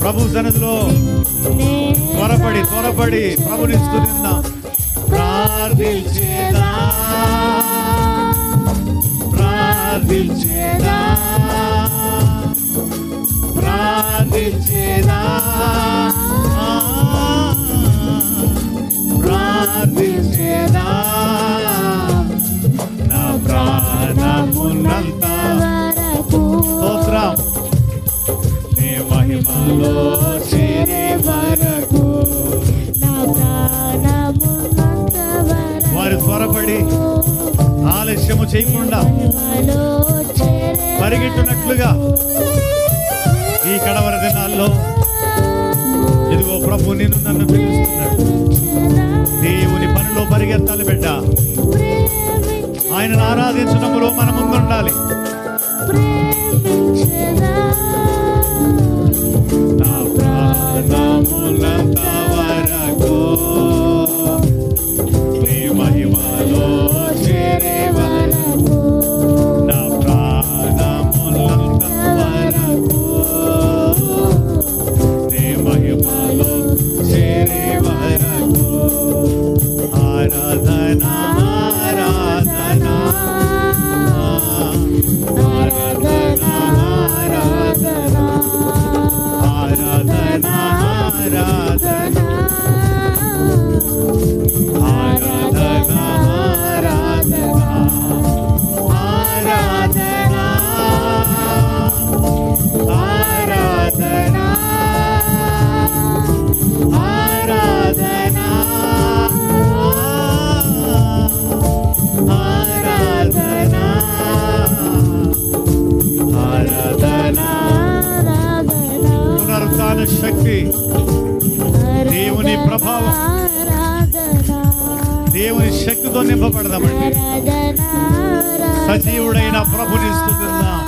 ప్రభు సన్నిధిలో త్వరపడి త్వరపడి ప్రభుని ప్రార్థించేదా. ప్రార్థించేదా. ప్రార్థించేదా. చేరే వరకు వారు త్వరపడి ఆలస్యము చేయకుండా పరిగెట్టినట్లుగా ఈ కడవర దినాల్లో ఇదిగో ప్రభు నిన్ను నన్ను పిలుస్తున్నాడు. దేవుని పనిలో పరిగెత్తాలి బిడ్డ. ఆయనను ఆరాధించడంలో మన ముందుండాలి Radha నింపబడదామండి. సజీవుడైన ప్రభుని స్తుతిద్దాం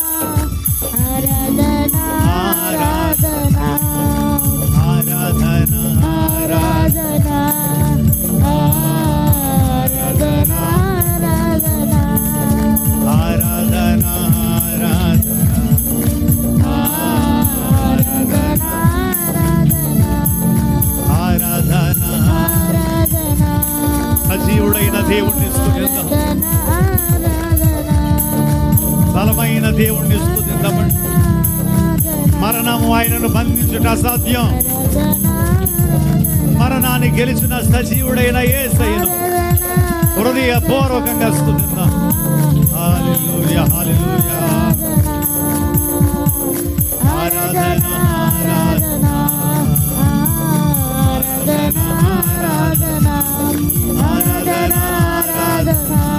దేవుడిని బలమైన దేవుడిని స్థుతిద్దామండి మరణము ఆయనను బంధించుట అసాధ్యం. మరణాన్ని గెలిచిన సజీవుడైన ఏ సైను హృదయపూర్వకంగా స్థుతిద్దాం hallelujah hallelujah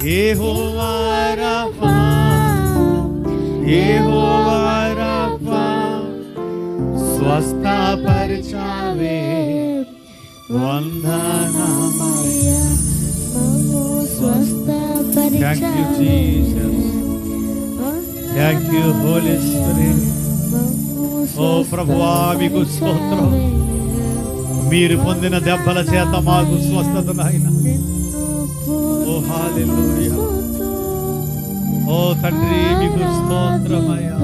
Jehová Rafa, Jehová Rafa, swasta parchave, vandhanamaya, swasta parchave. Thank you, Jesus. Thank you, Holy Spirit. ఓ ప్రభువా మీకు స్తోత్రం మీరు పొందిన దెబ్బల చేత మాకు స్వస్థత నాయన హల్లెలూయా ఓ తండ్రి మీకు స్తోత్రమయ్యా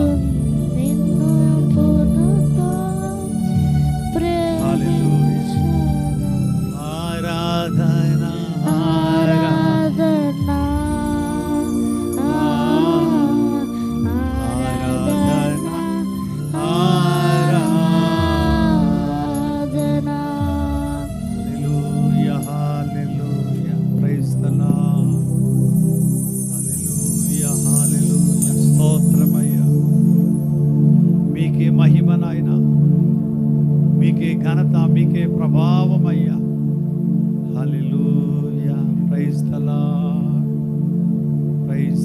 మహిమ నాయన. మీకే ఘనత మీకే ప్రభావమయ్యా hallelujah. Praise praise the lord. Praise